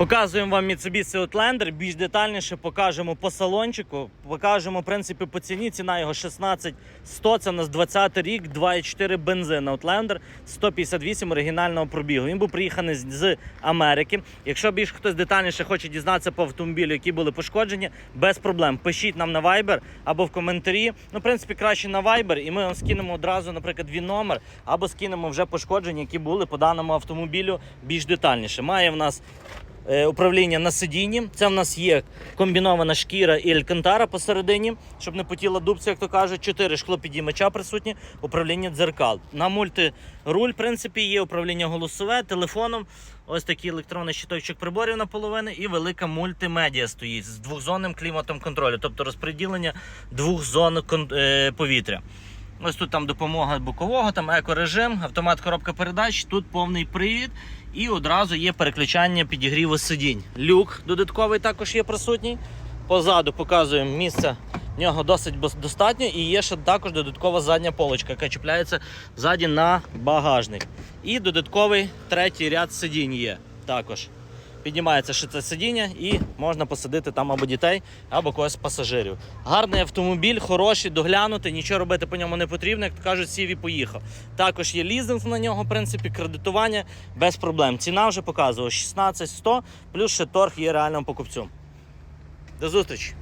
Показуємо вам Mitsubishi Outlander, більш детальніше покажемо по салончику, покажемо в принципі по ціні. Ціна його 16100, це у нас 20 рік, 2,4 бензин Outlander, 158 оригінального пробігу. Він був приїханий з- Америки. Якщо більш хтось детальніше хоче дізнатися по автомобілю, які були пошкоджені, без проблем. Пишіть нам на Viber або в коментарі. Ну, в принципі, краще на Viber, і ми вам скинемо одразу, наприклад, він номер, або скинемо вже пошкодження, які були по даному автомобілю більш детальніше. Має в нас управління на сидінні. Це в нас є комбінована шкіра і алькантара посередині, щоб не потіла дубця, як то кажуть. Чотири шклопідіймача присутні, управління дзеркал. На мультируль, в принципі, є управління голосове, телефоном. Ось такий електронний щиточок приборів наполовину і велика мультимедіа стоїть з двохзонним кліматом контролю, тобто розподілення двох зон е, повітря. Ось тут там допомога бокового, там екорежим, автомат коробка передач, тут повний привід і одразу є переключання підігріву сидінь. Люк додатковий також є присутній. Позаду показуємо місце. В нього досить достатньо і є ще також додаткова задня полочка, яка чіпляється ззаді на багажник. І додатковий третій ряд сидінь є також. Піднімається ще це сидіння і можна посадити там або дітей, або когось з пасажирів. Гарний автомобіль, хороший, доглянути, нічого робити по ньому не потрібно, як кажуть, сів і поїхав. Також є лізинг на нього, в принципі, кредитування без проблем. Ціна вже показувала 16 100, плюс ще торг є реальним покупцю. До зустрічі!